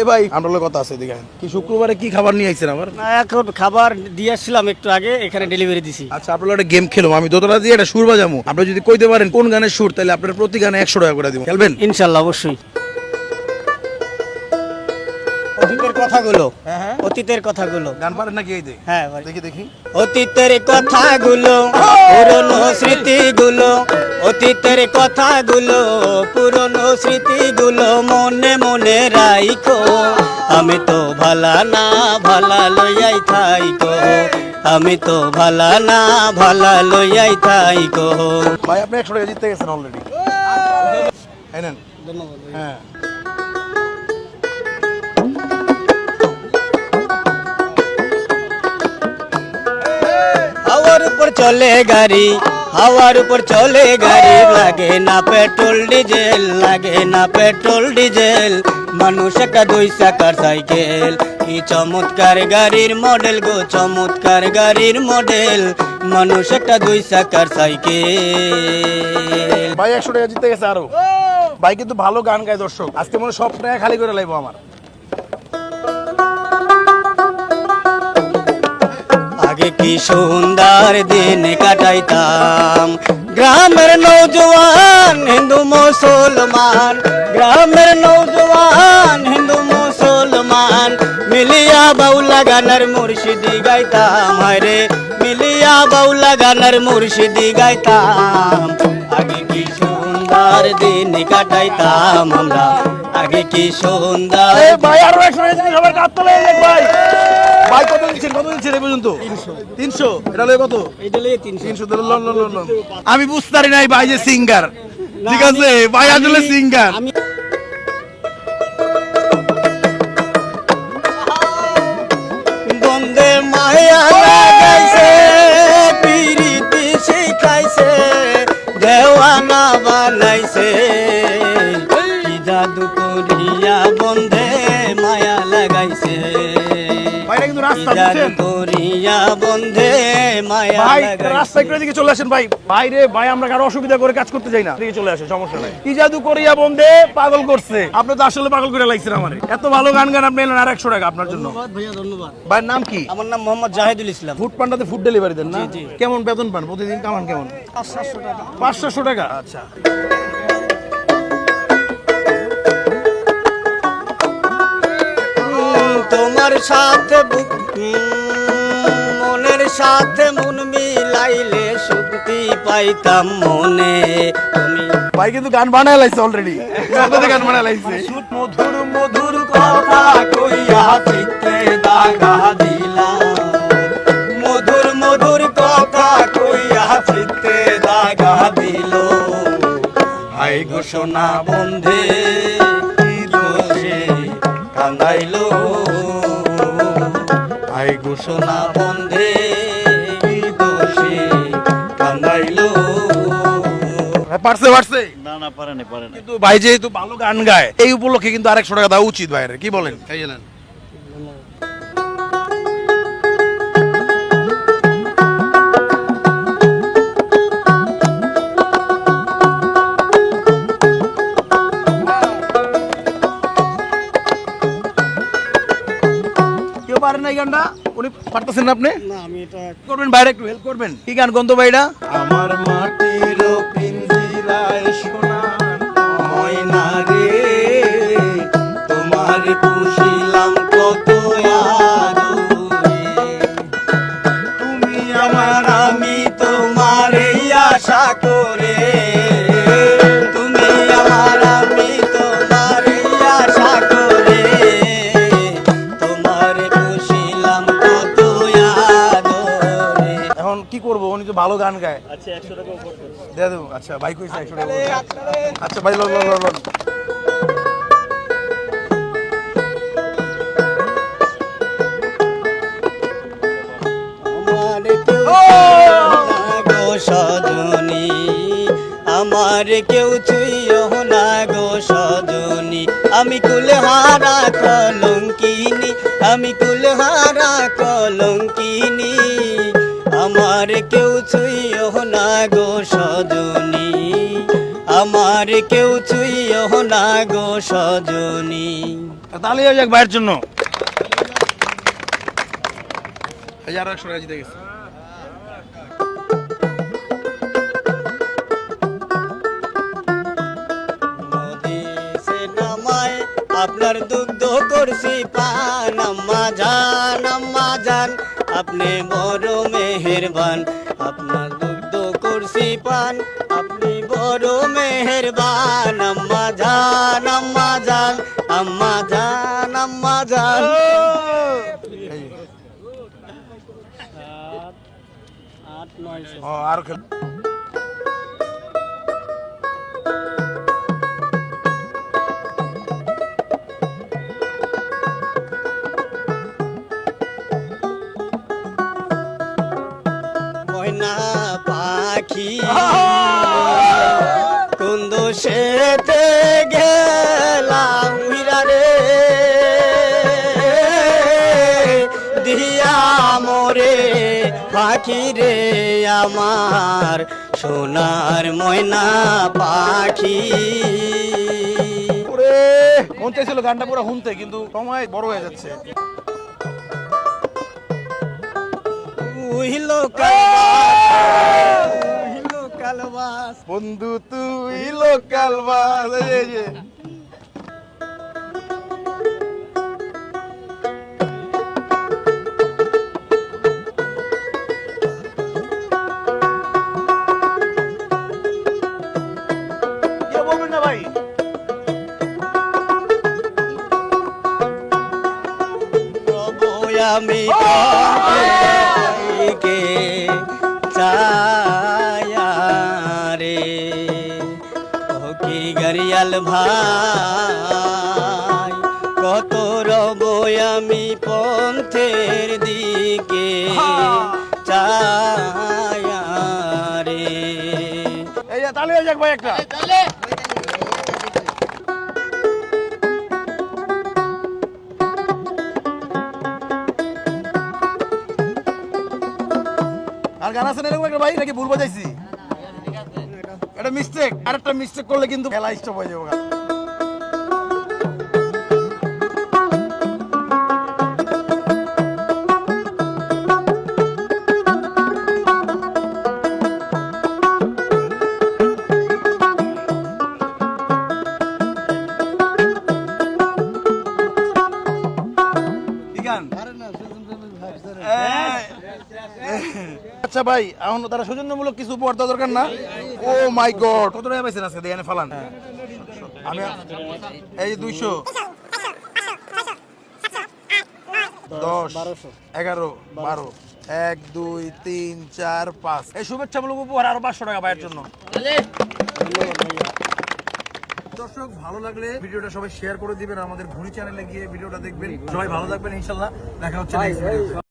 এই ভাই। আমরা কথা আছে এদিকে কি শুক্রবারে কি খাবার নিয়ে আইছেন আমার না এখন খাবার দিয়ে আসছিলাম একটু আগে এখানে ডেলিভারি দিছি। আচ্ছা আপনার একটা গেম খেলো আমি দোতলা দিয়ে একটা সুর বাজামু। আপনি যদি কইতে পারেন কোন গানের সুর তাহলে আপনার প্রতি গানে একশো টাকা করে দিব। খেলবেন? ইনশাল্লাহ অবশ্যই। অতীতের কথাগুলো। হ্যাঁ হ্যাঁ। অতীতের কথাগুলো। গান পারেন নাকি এই হ্যাঁ দেখি দেখি। অতীতের কথাগুলো পুরনো স্মৃতিগুলো অতীতের কথাগুলো পুরনো স্মৃতিগুলো মনে মনে রাইখো। আমি তো ভালা না ভালা লইয়াই থাইকো। আমি তো ভালা না ভালা লইয়াই থাইকো। ভাই আপনি একশো টাকা জিততে গেছেন অলরেডি হ্যাঁ। চলে গাড়ি, হাওয়ার উপর চলে গাড়ি। লাগে না পেট্রোল, ডিজেল, লাগে না পেট্রোল, ডিজেল। মানুষ একটা দুই চাকার সাইকেল। কি চমৎকার গাড়ির মডেল গো, চমৎকার গাড়ির মডেল। মানুষ একটা দুই চাকার সাইকেল। ভাই, একশো টাকা জিততে গেছে আরও। ভাই, কিন্তু ভালো গান গায় দর্শক। আজকে মনে সব টাকা খালি করে লাগবো আমার। কি সুন্দর দিন কাটাইতাম। গ্রামের নৌজওয়ান হিন্দু মুসলমান। গ্রামের নৌজওয়ান হিন্দু মুসলমান। মিলিয়া বাউলা গানের মুর্শিদি গাইতাম রে। মিলিয়া বাউলা গানের মুর্শিদি গাইতাম। আগে কি সুন্দর দিন কাটাইতাম আমরা। আগে কি সুন্দর এ ভাই আরও একশো সবার কাপ তোলে ভাই। ভাই কত দিচ্ছেন কত দিচ্ছেন এই পর্যন্ত? তিনশো। এটা লয়ে কত? এটা লিয়ে তিনশো। তিনশো লন লন লন। আমি বুঝতে পারি নাই ভাই যে সিঙ্গার ঠিক আছে ভাই আসলে সিঙ্গার আমি বন্দে মায়া করিয়া বন্ধে মায়া ভাই লাগাইছে। রাস্তা একটু চলে আসেন ভাই। ভাইরে ভাই আমরা কারও অসুবিধা করে কাজ করতে যাই না। এদিকে চলে আসে সমস্যা নাই। কি জাদু করিয়া বন্ধে পাগল করছে? আপনি তো আসলে পাগল করে লাগছেন আমার। এত ভালো গান গান আপনি এলেন আর একশো টাকা আপনার জন্য। ধন্যবাদ ভাইয়া ধন্যবাদ। ভাইয়ের নাম কি? আমার নাম মোহাম্মদ জাহিদুল ইসলাম। ফুড পান্ডাতে ফুড ডেলিভারি দেন না? জি, জি। কেমন বেতন পান? প্রতিদিন কামান কেমন? সাতশো টাকা। পাঁচশো টাকা? আচ্ছা। তোমার সাথে বুক মনের সাথে মন মিলাইলে শক্তি পাইতাম মনে। তুমি ভাই কিন্তু গান বানায় লাইছে অলরেডি গান বানায় লাইছে। মধুর মধুর কথা কইয়া চিত্তে দাগা দিলাম মধুর মধুর কথা কইয়া চিত্তে দাগা দিল। হাই ঘোষণা বন্ধে কি দোষে কান্দাইলো? ঘোষণা বন্ধে দোষে কান্দাইলো। পারছে পারছে? না না পারে না পারে না কিন্তু ভাই যেহেতু ভালো গান গায় এই উপলক্ষে কিন্তু আরেকশো টাকা দেওয়া উচিত ভাইয়ের কি বলেন? এই জানেন কেউ পারেন না এই গানটা? উনি পারতেছেন না আপনি? না আমি এটা করবেন বাইরে একটু হেল্প করবেন। কি গান গন্ধ ভাইরা? আমার মাটির গান গায়। আচ্ছা একশো টাকা দিয়ে দেবো। আচ্ছা ভাই কইছে একশো টাকা আচ্ছা ভাই লন লন লন লন। আমার কেউ না গো সজনী। আমার কেউ ছুইও না গো সজনী। আমি কুলহারা কলঙ্কিনী আমি কুলহারা কলঙ্কিনী। আমার কেউ গো সজনী আমার কেউ ছুইও না গো সজনী। তাহলে যাক ভাইয়ের জন্য। একশো টাকা জিতে গেছে। আপনার দুগ্ধ করছি পান আম্মা জান আম্মা জান আপনি বড় মেহেরবান। আপনার পান আপনি বড় মেহেরবান আম্মা জান আম্মা জান আম্মা জান আম্মা জান। আট নয় আর খেল। পাখি রে আমার সোনার ময়না পাখি। মন চাইছিল গানটা পুরো শুনতে কিন্তু সময় বড় হয়ে যাচ্ছে। বন্ধু তুই লোকাল বাস আমি কে চায়া রে ও কি গরিয়াল ভাই কত রব আমি পন্থের দিকে চায়া রে তাহলে যাক ভাই একটা। আর গান আছে না এরকম একটা ভাই? নাকি ভুল বাজাইছি এটা মিস্টেক আর একটা মিস্টেক করলে কিন্তু খেলা ইস্টপ হয়ে যাবে আচ্ছা ভাই, এখন তারা সৌজন্যমূলক কিছু উপহার দেওয়া দরকার না? Oh my god. কত টাকা পাইছেন আজকে? দিয়ে ফালান। আমি এই দুইশো। দশ, এগারো, বারো। এক, দুই, তিন, চার, পাঁচ। এই শুভেচ্ছামূলক উপহার আরও পাঁচশো টাকা ভাইয়ের জন্য। দর্শক, ভালো লাগলে ভিডিওটা সবাই শেয়ার করে দিবেন, আমাদের ঘুরি চ্যানেলে গিয়ে ভিডিওটা দেখবেন সবাই ভালো থাকবেন, ইনশাল্লাহ দেখা হচ্ছে।